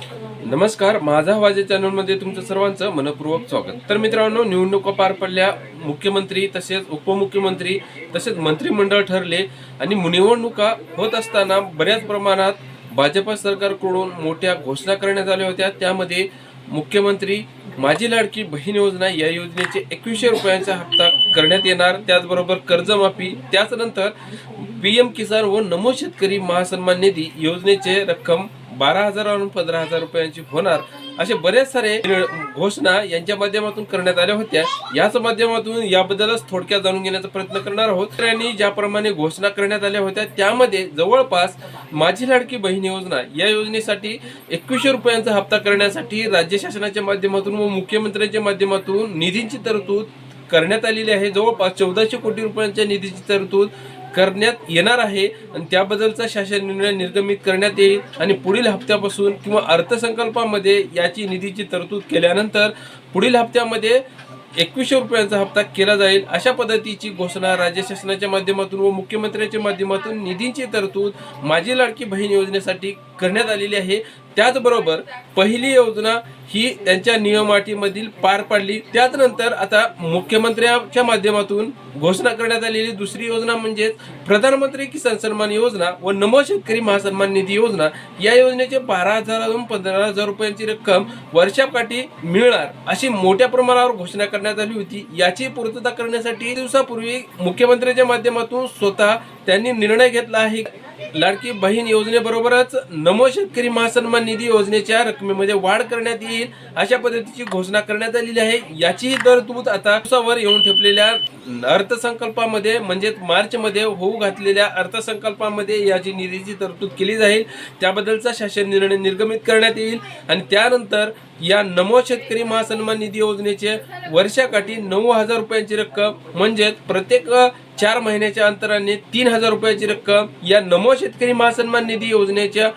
नमस्कार माझा आवाज या चॅनलमध्ये तुमचं सर्वांचं मनपूर्वक स्वागत. तर मित्रांनो निवडणुका पार पडल्या मुख्यमंत्री तसेच उपमुख्यमंत्री तसेच मंत्रिमंडळ ठरले आणि निवडणुका होत असताना बऱ्याच प्रमाणात भाजप सरकारकडून मोठ्या घोषणा करण्यात आल्या होत्या. त्यामध्ये मुख्यमंत्री माझी लाडकी बहीण योजना या योजनेचे एकवीसशे रुपयांचा हप्ता करण्यात येणार. त्याचबरोबर कर्जमाफी त्याचनंतर पी एम किसान व नमो शेतकरी महासन्मान निधी योजनेचे रक्कम बारा हजारावरून पंधरा हजार रुपयांची होणार. असे बरेच सारे घोषणा यांच्या माध्यमातून करण्यात आल्या होत्या. याच माध्यमातून याबद्दलच थोडक्यात जाणून घेण्याचा प्रयत्न करणार आहोत. यांनी ज्याप्रमाणे घोषणा करण्यात आल्या होत्या त्यामध्ये जवळपास माझी लाडकी बहीण योजना या योजनेसाठी एकवीसशे रुपयांचा हप्ता करण्यासाठी राज्य शासनाच्या माध्यमातून व मुख्यमंत्र्यांच्या माध्यमातून निधीची तरतूद करण्यात आलेली आहे. जवळपास चौदाशे कोटी रुपयांच्या निधीची तरतूद करण्यात येणार आहे आणि त्याबद्दलचा शासन निर्णय निर्गमित करण्यात येईल आणि पुढील हप्त्यापासून किंवा अर्थसंकल्पामध्ये याची निधीची तरतूद केल्यानंतर पुढील हप्त्यामध्ये एकवीसशे रुपयांचा हप्ता केला जाईल. अशा पद्धतीची घोषणा राज्य शासनाच्या माध्यमातून व मुख्यमंत्र्यांच्या माध्यमातून निधींची तरतूद माझी लाडकी बहीण योजनेसाठी करण्यात आलेली आहे. त्याचबरोबर पहिली योजना ही त्यांच्या नियमाटीमधील पार पाडली. त्याचनंतर आता मुख्यमंत्र्यांच्या माध्यमातून घोषणा करण्यात आलेली दुसरी योजना म्हणजे प्रधानमंत्री किसान सन्मान योजना व नमो शेतकरी महासन्मान निधी योजना. या योजनेचे बारा हजारातून पंधरा हजार रुपयांची रक्कम वर्षाकाठी मिळणार अशी मोठ्या प्रमाणावर घोषणा करण्यात आली होती. याची पूर्तता करण्यासाठी दिवसापूर्वी मुख्यमंत्र्यांच्या माध्यमातून स्वतः त्यांनी निर्णय घेतला आहे. लाडकी बहीण योजनेबरोबरच नमो शेतकरी महासन्मान निधी योजनेच्या रकमेमध्ये वाढ करण्यात येईल अशा पद्धतीची घोषणा करण्यात आलेली आहे. याचीही तरतूद आता दिवसावर येऊन ठेपलेल्या अर्थसंकल्पामध्ये म्हणजे मार्च मध्ये होऊ घातलेल्या अर्थसंकल्पामध्ये याची निधीची तरतूद केली जाईल त्याबद्दलचा शासन निर्णय निर्गमित करण्यात येईल. आणि त्यानंतर या नमो शेतकरी महासन्मान निधी योजनेचे वर्षाकाठी नऊ हजार रुपयांची रक्कम म्हणजेच प्रत्येक चार महिन्याच्या अंतराने तीन हजार रुपयाची रक्कम या नमो शेतकरी महासन्मान निधी योजनेच्या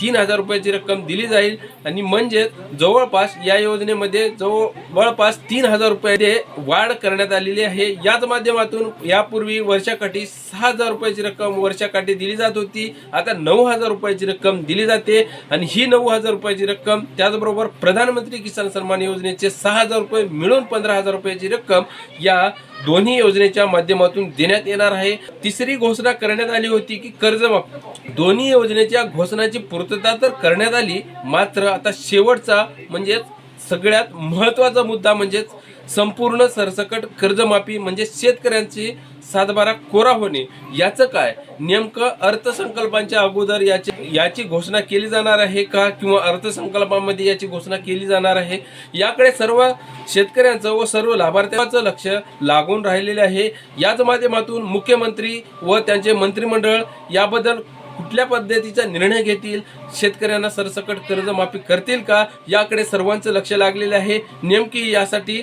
तीन हजार रुपयाची रक्कम दिली जाईल. आणि म्हणजेच जवळपास या योजनेमध्ये जवळपास तीन हजार रुपये वाढ करण्यात आलेली आहे. याच माध्यमातून यापूर्वी वर्षाकाठी सहा हजार रुपयाची रक्कम वर्षाकाठी दिली जात होती. आता नऊ हजार रुपयाची रक्कम दिली जाते. आणि ही नऊ हजार रुपयाची रक्कम त्याचबरोबर प्रधानमंत्री किसान सन्मान योजनेचे सहा हजार रुपये मिळून पंधरा हजार रुपयाची रक्कम या दोन्ही योजनेच्या माध्यमातून देण्यात येणार आहे. तिसरी घोषणा करण्यात आली होती की कर्जमाफी दोन्ही योजनेच्या घोषणाची पूर्तता तर करण्यात आली मात्र आता शेवटचा म्हणजेच सगळ्यात महत्त्वाचा मुद्दा म्हणजेच संपूर्ण सरसकट कर्जमाफी म्हणजे शेतकऱ्यांची सातबारा कोरा होणे. याचं काय? नेमकं अर्थसंकल्पांच्या अगोदर याची याची घोषणा केली जाणार आहे का? किंवा अर्थसंकल्पामध्ये याची घोषणा केली जाणार आहे? याकडे सर्व शेतकऱ्यांचं व सर्व लाभार्थ्यांचं लक्ष लागून राहिलेले आहे. याच माध्यमातून मुख्यमंत्री व त्यांचे मंत्रिमंडळ याबद्दल कुठल्या पद्धतीचा निर्णय घेतील? शेतकऱ्यांना सरसकट कर्जमाफी करतील का? याकडे सर्वांचं लक्ष लागलेलं आहे. नेमकी यासाठी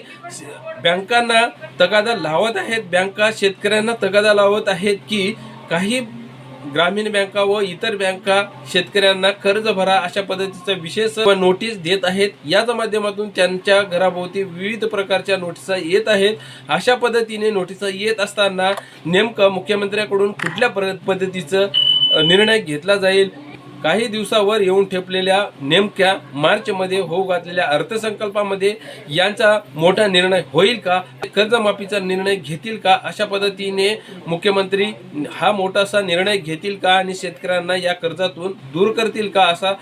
बँकांना तगादा लावत आहेत. बँका शेतकऱ्यांना तगादा लावत आहेत की काही ग्रामीण बँका व इतर बँका शेतकऱ्यांना कर्ज भरा अशा पद्धतीचा विशेष नोटीस देत आहेत. याच माध्यमातून त्यांच्या घराभोवती विविध प्रकारच्या नोटिसा येत आहेत. अशा पद्धतीने नोटिसा येत असताना नेमकं मुख्यमंत्र्यांकडून कुठल्या पद्धतीचं निर्णय घेतला जाईल. काही दिवसावर येऊन ठेपलेल्या नेमक्या मार्चमध्ये होऊ घातलेल्या अर्थसंकल्पामध्ये यांचा मोठा निर्णय होईल का? कर्जमाफीचा निर्णय घेतील का? अशा पद्धतीने मुख्यमंत्री हा मोठासा निर्णय घेतील का? आणि शेतकऱ्यांना या कर्जातून दूर करतील का? असा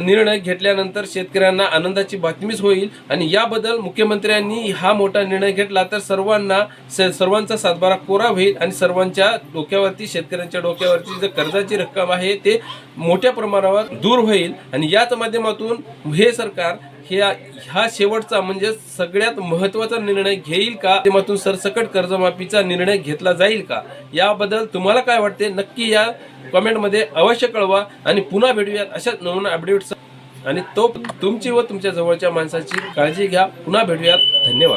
निर्णय घेतल्यानंतर शेतकऱ्यांना आनंदाची बातमीच होईल. आणि याबद्दल मुख्यमंत्र्यांनी हा मोठा निर्णय घेतला तर सर्वांना स- सर्वांचा सातबारा कोरा होईल आणि सर्वांच्या डोक्यावरती शेतकऱ्यांच्या डोक्यावरती जे कर्जाची रक्कम आहे ते मोठ्या प्रमाणावर दूर होईल. आणि याच माध्यमातून हे सरकार हे ह्या शेवटचा म्हणजे सगळ्यात महत्त्वाचा निर्णय घेईल का? माध्यमातून सरसकट कर्जमाफीचा निर्णय घेतला जाईल का? याबद्दल तुम्हाला काय वाटते? नक्की या कमेंटमध्ये अवश्य कळवा आणि पुन्हा भेटूयात अशाच नवीन अपडेट्स आणि तो तुमची व तुमच्या जवळच्या माणसाची काळजी घ्या. पुन्हा भेटूयात. धन्यवाद.